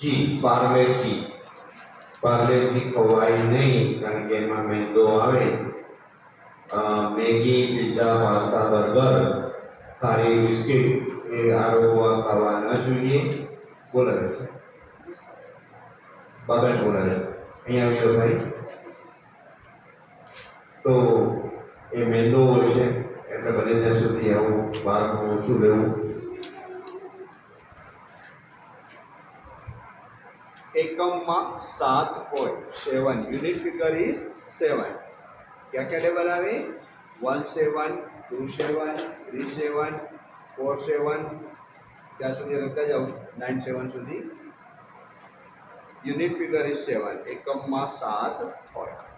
જી પાર્લેજી પાર્લેજી ખવાય નહીં, કારણ કે એમાં મેંદો આવે. મેગી, પીઝા, પાસ્તા, બર્ગર, ખારી બિસ્કિટ એ આરોવા ખાવા ન જોઈએ. બોલાવે છે. બાબા બોલાવે છે. અહીંયા આવ્યો ભાઈ. તો એ મેંદો હોય છે, એટલે બને ત્યાં સુધી આવું બહારનું ઓછું લેવું. એકમમાં સાત હોય seven unit figure is seven ક્યાં ક્યાં ટેબલ આવે one seven two seven three seven four seven ત્યાં સુધી લખતા જાઉં નાઇન સેવન સુધી યુનિટ ફિગર ઇઝ સેવન એકમમાં સાત હોય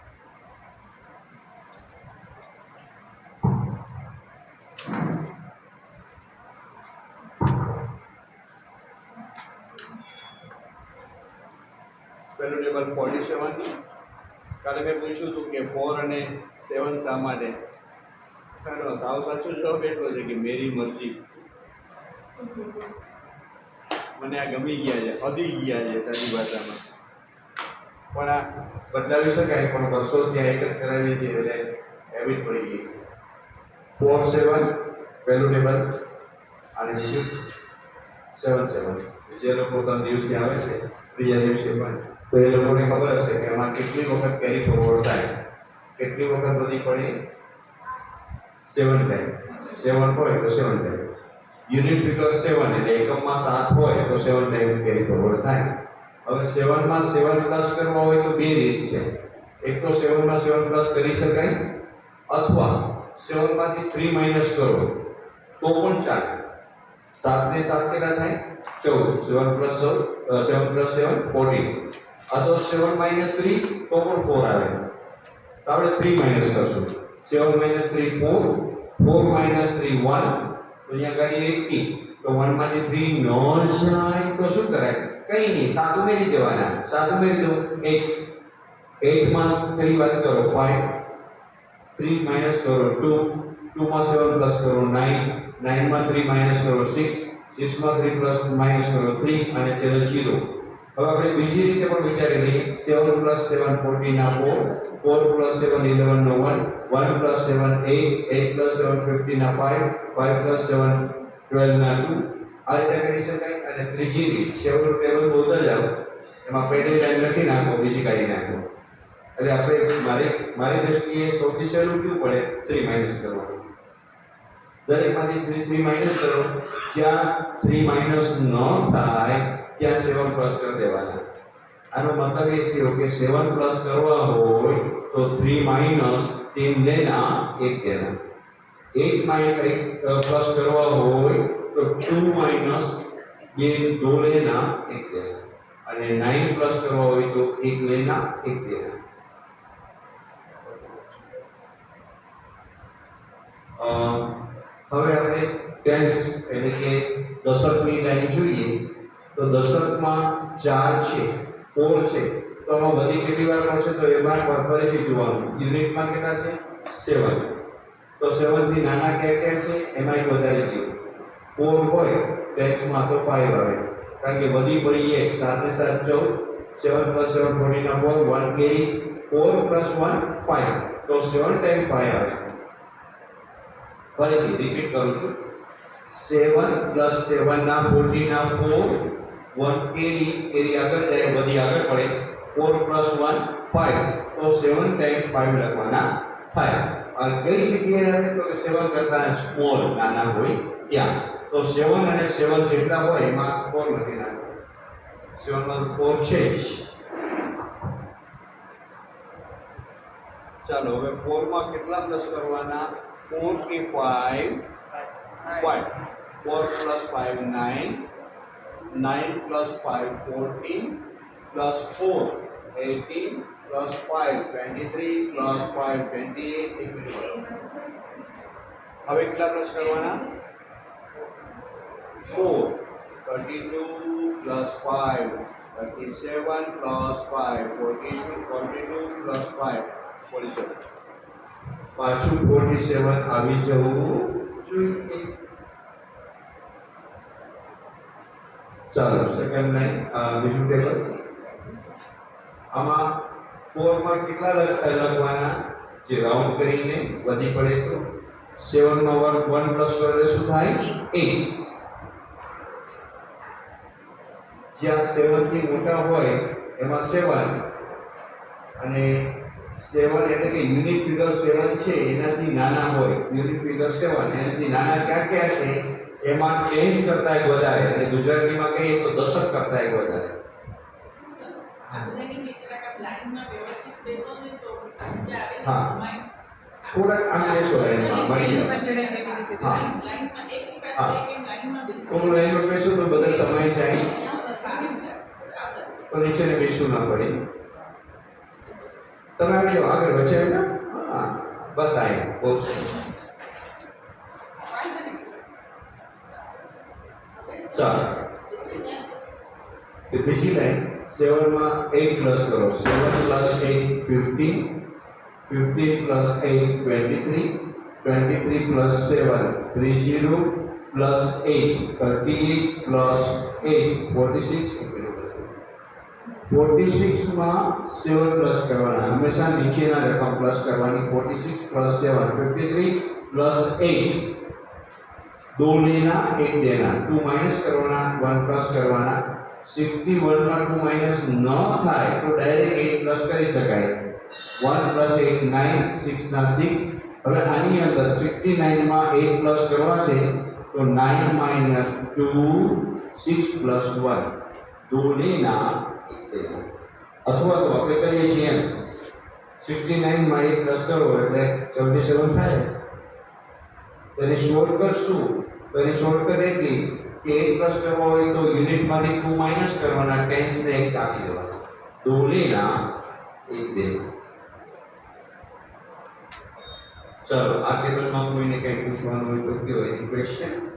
પહેલું ટેબલ ફોર્ટી સેવન કાલે મેં પૂછ્યું હતું કે ફોર અને સેવન શા માટે? એનો સાવ સાચો જવાબ એટલો છે કે મેરી મરજી. મને આ ગમી ગયા છે, હદી ગયા છે સાચી ભાષામાં. પણ આ બદલાવી શકાય, પણ વર્ષોથી આ એક જ કરાવીએ છીએ એટલે હેબિટ પડી ગઈ ફોર સેવન પહેલું ટેબલ અને બીજું સેવન સેવન જે લોકો ત્રણ દિવસે આવે છે, ત્રીજા દિવસે પણ. તો એ લોકોને ખબર હશે કે એમાં કેટલી વખત કેરી ફોરવર્ડ થાય. કેટલી વખત બધી પડી? સેવન ટાઈમ સેવન હોય તો seven time unit figure seven, એટલે એકમમાં સાત હોય તો સેવન ટાઈમ કેરી ફોરવર્ડ થાય. હવે સેવનમાં સેવન પ્લસ કરવા હોય તો બે રીત છે. એક તો સેવનમાં સેવન પ્લસ કરી શકાય, અથવા સેવનમાંથી થ્રી માઇનસ કરો તો પણ ચાલે. સાત ને સાત કેટલા થાય? ચૌદ. Seven plus seven plus seven, fourteen. અથવા સેવન માઇનસ થ્રી તો પણ ફોર આવે. તો આપણે થ્રી માઇનસ કરશું. Seven minus three four four minus three one તો અહીંયા ગાડી એટી તો વનમાંથી થ્રી ન જાય તો શું કરાય? કંઈ નહીં, સાત ઉમેરી દેવાના. સાત ઉમેરી દો એટ એટમાં થ્રી વાત કરો ફાઈવ થ્રી માઇનસ કરો ટુ ટુમાં સેવન પ્લસ કરો નાઇન નાઇનમાં થ્રી માઇનસ કરો સિક્સ સિક્સમાં થ્રી પ્લસ માઇનસ કરો થ્રી અને છેલ્લે જીરો હવે આપણે બીજી રીતે પણ વિચારી લઈએ. સેવન પ્લસ સેવન ફોર્ટીના four four plus seven ઇલેવનનો one one plus seven eight eight plus seven ફિફ્ટીના five five plus seven ટ્વેલ્વના ટુ આ રીતે કરી શકાય અને ત્રીજી રીત સેવન ટેબલ બોલતા જાઓ. એમાં પહેલી લાઈન લખી નાખો, બીજી કાઢી નાખો. એટલે આપણે મારી મારી દ્રષ્ટિએ સૌથી સહેલું કયું પડે? થ્રી માઇનસ કરવાનું. દરેકમાંથી થ્રી થ્રી માઇનસ કરો. જ્યાં થ્રી માઇનસ ન થાય ત્યાં સેવન પ્લસ કરી દેવાના. આનો મતલબ એ થયો કે સેવન પ્લસ કરવા હોય તો થ્રી માઇનસ તીન લેના એક દેના એક માઇનસ પ્લસ કરવા હોય તો ટુ માઇનસ બે દો લેના એક દેના અને નાઇન પ્લસ કરવા હોય તો એક લેના એક દેના હવે આપણે ટેન્સ એટલે કે દશકની લાઈન જોઈએ. તો દશકમાં ચાર છે ફોર છે. તો આમાં બધી કેટલી વાર મળશે? તો એમાં ફરીથી જોવાનું. યુનિટમાં કેટલા છે? સેવન તો સેવનથી નાના ક્યાં ક્યાં છે? એમાં એક વધારી ગયું ફોર હોય ટેક્સમાં તો ફાઈવ આવે. કારણ કે બધી પડી એક સાથે સાત ચૌદ. Seven plus seven ફોર્ટીના four one carry four plus one five તો સેવન ટાઈમ ફાઈવ આવે. ફરીથી રિપીટ કરું છું. સેવન પ્લસ સેવનના ફોર્ટીના ફોર વન કેરી કેરી આગળ જાય બધી આગળ પડે. ફોર પ્લસ વન ફાઈવ તો સેવન ટાઈમ ફાઈવ લખવાના થાય. અને કઈ જગ્યાએ આવે તો કે સેવન કરતાં સ્મોલ નાના હોય ત્યાં. તો સેવન અને સેવન જેટલા હોય એમાં ફોર લખી નાખો. સેવનમાં ફોર છે. જ ચાલો હવે ફોરમાં કેટલા પ્લસ કરવાના? ફોર કે five five four plus five nine nine plus five fourteen plus four eighteen plus five twenty three plus five twenty eight એક મિનિટ હવે કેટલા પ્લસ કરવાના four thirty two plus five thirty seven plus five forty forty two plus five forty seven પાછું forty સેવન આવી જવું જોઈએ ચાલો second line બીજું ટેબલ આમાં ફોરમાં કેટલા લખ- લખવાના? જે રાઉન્ડ કરીને વધી પડે તો સેવનનો વર્ગ વન પ્લસ કરે શું થાય? એટ જ્યાં સેવનથી મોટા હોય, એમાં સેવન અને સેવન એટલે કે યુનિટ ફિગર સેવન છે, એનાથી નાના હોય. યુનિટ ફિગર સેવન એનાથી નાના ક્યાં ક્યાં છે? એમાં ટેન્સ કરતા વધારે અને ગુજરાતીમાં કહીએ તો દશક કરતા વધારે. નીચે આવેલી હા. થોડાક આમ બેસો લાઈનમાં મળી હા. લાઈનમાં હા. એક એમ લાઈનમાં બેસો. તો બધા સમય જાય. તો નીચે ને બેસવું ના પડે. તમે જાઓ આગળ વચ્ચે હા. બસ આવી બહુ સરસ. તો ત્રીજી લાઈન સેવનમાં એટ પ્લસ કરો. Seven plus eight fifteen fifteen plus eight twenty three twenty three plus seven three zero plus eight thirty eight plus eight forty six forty સિક્સમાં seven plus કરવાના. હંમેશા નીચેના રકમ પ્લસ કરવાની. Forty six plus seven fifty three plus eight દો એક દેના. Two minus કરવાના one plus કરવાના. સિક્સટી વનમાં ટુ માઇનસ ન થાય તો ડાયરેક્ટ એટ પ્લસ કરી શકાય. One plus eight nine, સિક્સના six. હવે આની અંદર સિક્સટી નાઇનમાં એટ પ્લસ કરવા છે તો nine minus two, six plus one. દો લેના અથવા તો આપણે કરીએ છીએ એમ. સિક્સટી નાઇનમાં એક પ્લસ કરવો એટલે સેવન્ટી સેવન થાય. તેને સોલ્વ કરશું તો એની શોર્ટકટ એટલી કે એક પ્લસ કરવા હોય તો યુનિટમાંથી ટુ માઇનસ કરવાના ટેન્સને એક કાપી દેવાના. ડોલીના એક બે. ચલો, આ ટેબલમાં કોઈને કંઈ પૂછવાનું હોય તો કયો એની question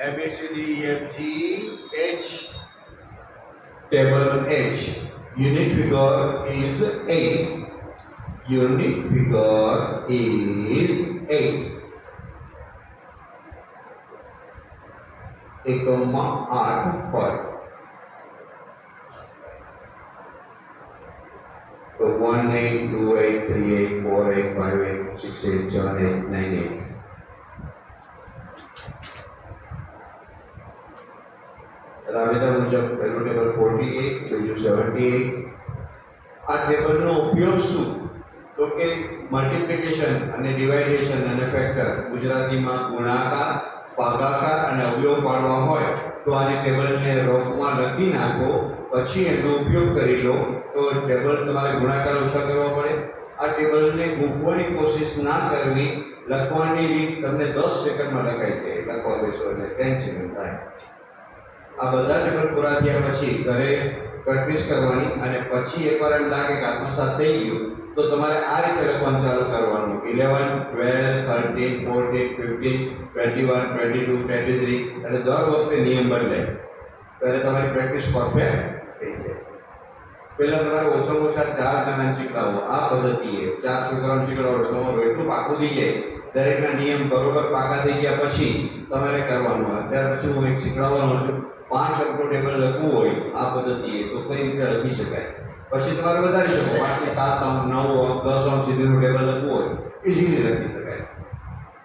A table H unit figure is 8 unit figure is 8 એકમમાં આઠ હોય તો one eight two eight three eight four eight five eight six eight seven eight nine eight રાબેતા મુજબ પહેલું ટેબલ ફોર્ટી એટ બીજું સેવન્ટી એટ આ ટેબલનો ઉપયોગ શું? તો કે મલ્ટિપ્લિકેશન અને ડિવાઇડેશન અને ફેક્ટર ગુજરાતીમાં ગુણાકાર, ભાગાકાર અને અવયવ પાડવા હોય તો આને ટેબલને રફમાં લખી નાખો, પછી એનો ઉપયોગ કરી લો. તો ટેબલ તમારે ગુણાકાર ઓછા કરવા પડે. આ ટેબલને ગૂંકવાની કોશિશ ના કરવી. લખવાની રીત તમને દસ સેકન્ડમાં લખાય છે લખવા બેસો એટલે ટેન સેકન્ડ થાય. આ બધા પેપર પૂરા થયા પછી ઘરે પ્રેક્ટિસ કરવાની અને પછી એકવાર એમ લાગે કે આત્મસાત થઈ ગયું, તો તમારે આ રીતે લખવાનું ચાલુ કરવાનું. Eleven twelve thirteen fourteen fifteen twenty one twenty two twenty three એટલે દર વખતે નિયમ બદલે ત્યારે તમારી પ્રેક્ટિસ પરફેક્ટ થઈ જાય. પહેલાં તમારે ઓછામાં ઓછા ચાર જણાને શીખડાવો આ પદ્ધતિએ ચાર છોકરાઓને શીખડાવો તમારું એટલું પાકું થઈ જાય. દરેકના નિયમ બરોબર પાકા થઈ ગયા પછી તમારે કરવાનું. ત્યાર પછી હું એક શીખડાવવાનો છું. પાંચ અંકનું ટેબલ લખવું હોય આ પદ્ધતિએ તો કઈ રીતે લખી શકાય પછી તમારે વધારી શકો પાંચથી સાત અંક નવ અંક દસ અંક સુધીનું ટેબલ લખવું હોય ઇઝીલી લખી શકાય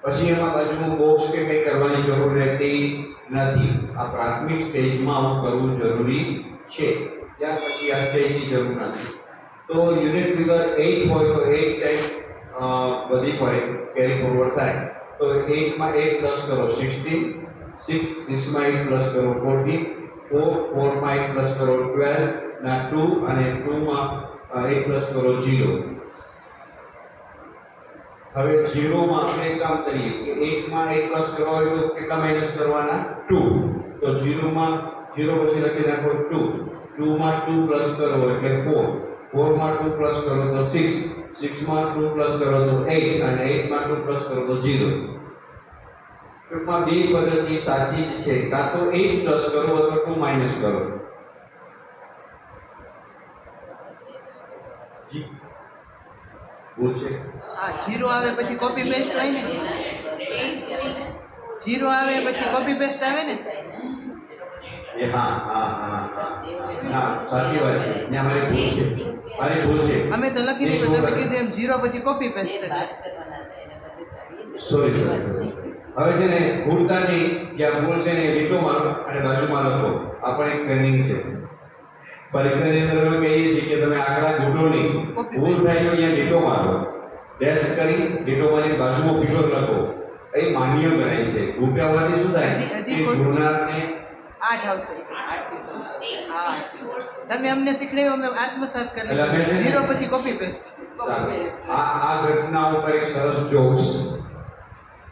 પછી એમાં બાજુનું બોક્સ કે કંઈ કરવાની જરૂર રહેતી નથી આ પ્રાથમિક સ્ટેજમાં આવું કરવું જરૂરી છે ત્યાર પછી આ સ્ટેજની જરૂર નથી તો યુનિટ ફિગર એટ હોય તો એટ ટાઈમ વધી પડે કેરી ફોરવર્ડ થાય તો એટમાં એટ પ્લસ કરો સિક્સટીન સિક્સ સિક્સમાં એટ પ્લસ કરો ફોર્ટીન ફોર ફોરમાં એટ પ્લસ કરો ટ્વેલ્વ ના ટુ અને ટુમાં એટ પ્લસ કરો જીરો હવે જીરોમાં આપણે એક કામ કરીએ કે એકમાં એક પ્લસ કરવા હોય તો કેટલા માઇનસ કરવાના? ટુ તો જીરોમાં જીરો પછી લખી નાખો ટુ ટુમાં ટુ પ્લસ કરો એટલે ફોર ફોરમાં ટુ પ્લસ કરો તો સિક્સ સિક્સમાં ટુ પ્લસ કરો તો એટ અને એટમાં ટુ પ્લસ કરો તો જીરો ટૂંકમાં બે પદ્ધતિ સાચી જ છે. કાં તો એટ પ્લસ કરો અથવા ટુ માઇનસ કરો. ભૂલ છે. હા જીરો આવે પછી કોપી પેસ્ટ હોય ને? જીરો આવે પછી કોપી પેસ્ટ આવે ને? એ હા હા હા હા. સાચી વાત છે. ત્યાં મારી ભૂલ છે. મારી ભૂલ છે. અમે તો લખી દીધું તમે કીધું એમ જીરો પછી કોપી પેસ્ટ સોરી સોરી હવે છે ને ભૂલતાથી જ્યાં ભૂલ છે ને લીટો મારો અને બાજુમાં લખો આ પણ એક ટ્રેનિંગ છે. પરીક્ષાની અંદર અમે કહીએ છીએ કે તમે આંકડા જોડો નહીં. ભૂલ થાય તો અહીંયા લીટો મારો. ડેશ કરી લીટો મારી બાજુમાં ફિગર લખો એ માન્ય ગણાય છે. ભૂલતામાંથી શું થાય? કે જોનારને આઠ આવશે. તમે અમને શીખડાવ્યું અમે આત્મસાત કરી જીરો પછી કોપી પેસ્ટ આ આ ઘટના ઉપર એક સરસ જોક્સ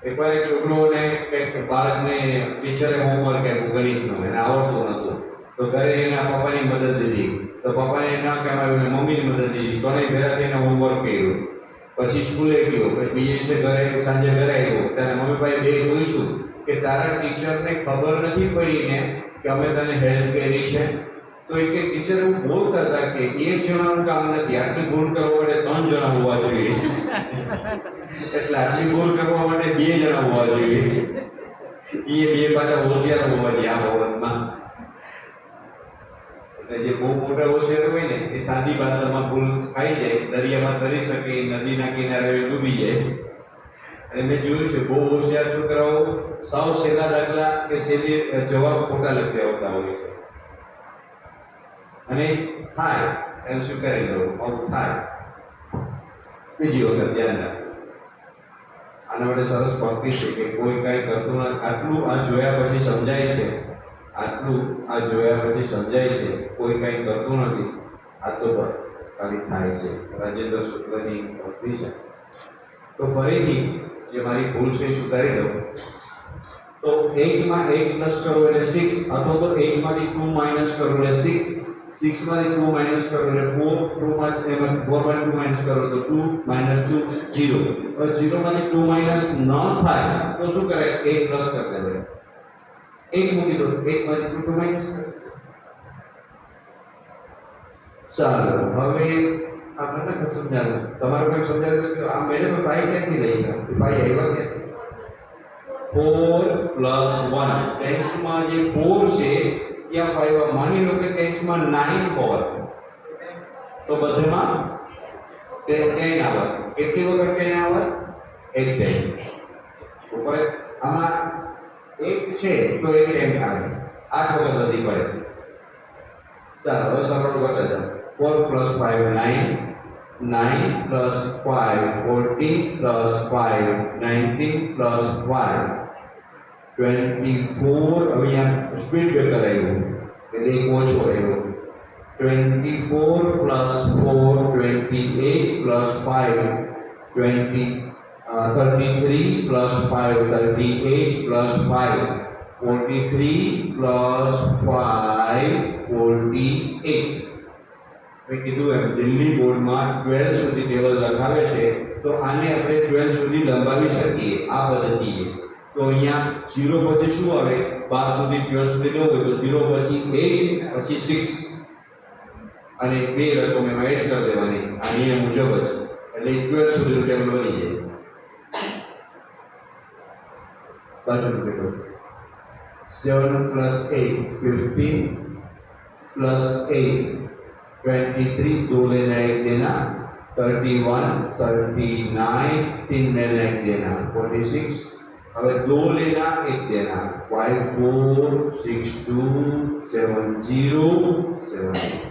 એકવાર એક છોકરોને કંઈક બાળકને ટીચરે હોમવર્ક આપ્યું ગણિતનું એને આવડતું નહોતું તો ઘરે એના પપ્પાની મદદ લીધી. તો પપ્પાએ ના કહેવાયું ને મમ્મીની મદદ લીધી. ત્રણેય ભેગા થઈને હોમવર્ક કર્યું. પછી સ્કૂલે ગયો. પછી બીજે દિવસે ઘરે, સાંજે ઘરે આવ્યો. ત્યારે મમ્મી પપ્પાએ બે જોઈશું કે તારા ટીચરને ખબર નથી પડીને કે અમે તને હેલ્પ કરી છે. તો એ કે ટીચર એવું બોલતા હતા કે એક જણાનું કામ નથી. આટલી ભૂલ કરવા માટે ત્રણ જણા હોવા જોઈએ. એટલે આટલી ભૂલ કરવા માટે બે જણા હોવા જોઈએ. એ બે પાછા હોશિયાર હોવા જોઈએ આ બાબતમાં. જે બહુ મોટા હોશિયાર હોય ને, એ સાદી ભાષામાં ભૂલ ખાઈ જાય દરિયામાં તરી શકે, નદીના કિનારે ડૂબી જાય. અને મેં જોયું છે, બહુ હોશિયાર છોકરાઓ સાવ સેલા દાખલા કે સેલી જવાબ ખોટા લખી આવતા હોય છે. અને થાય એમ શું લો દઉં થાય. બીજી વખત ધ્યાન રાખો આના માટે સરસ પંક્તિ છે કે કોઈ કાંઈ કરતું નથી આટલું આ જોયા પછી સમજાય છે. આટલું આ જોયા પછી સમજાય છે. કોઈ કાંઈ કરતું નથી. આ તો ખાલી થાય છે. રાજેન્દ્ર શુક્લની પંક્તિ છે. તો ફરીથી જે મારી ભૂલ છે સુધારી દઉં. તો એટમાં એટ પ્લસ કરો એટલે સિક્સ અથવા તો એટમાંથી ટુ માઇનસ કરો એટલે સિક્સ સિક્સમાંથી ટુ માઇનસ કરો એટલે ફોર ટુમાં એમાં ફોરમાંથી ટુ માઇનસ કરો તો ટુ માઇનસ ટુ જીરો હવે જીરોમાંથી ટુ માઇનસ ન થાય તો શું કરે એક પ્લસ કરી દેવાય એક મૂકી દો એકમાંથી ટુ ટુ માઇનસ કરો ચાલો હવે આ મને કંઈ સમજાવું તમારે કંઈક સમજાવ્યું કે આ મેડમ ફાઈવ ક્યાંથી લઈ ગયા ફાઈવ આવ્યા ક્યાંથી ફોર પ્લસ વન ટેન્સમાં જે ફોર છે ત્યાં मानी માની લો કે में નાઇન હોત તો બધેમાં में टेन आवर कितनी વખત टेन आवर एक टेन। ऊपर આમાં એક છે તો એક ટેન આવે આઠ વખત વધી પડે ચાલો હવે સરળ કરતા જાઓ four plus five nine nine plus five fourteen plus five nineteen plus five twenty four અહીંયા સ્પીડ બ્રેકર આવ્યું એટલે એક ઓછો આવ્યો. Twenty four plus four twenty eight plus five twenty thirty three plus five thirty eight plus five forty three plus five forty eight મેં કીધું એમ, દિલ્હી બોર્ડમાં twelve સુધી ટેબલ લખાવે છે, તો આને આપણે ટ્વેલ્વ સુધી લંબાવી શકીએ, આ પદ્ધતિએ. તો અહીંયા ઝીરો પછી શું આવે? બાર સુધી ટ્વેલ્વ સુધી ન હોય તો ઝીરો પછી એટ પછી સિક્સ અને બે રકમ એમાં એડ કરી દેવાની. આ નિયમ મુજબ જ. એટલે ટ્વેલ્વ સુધી ટેબલ બની જાય. બાજુ કેટલો seven plus eight fifteen plus eight twenty three દો લેના એક દેના. 31, 39, 10 लेना 46, હવે દો લેના એક દેના. Five four six two seven zero seven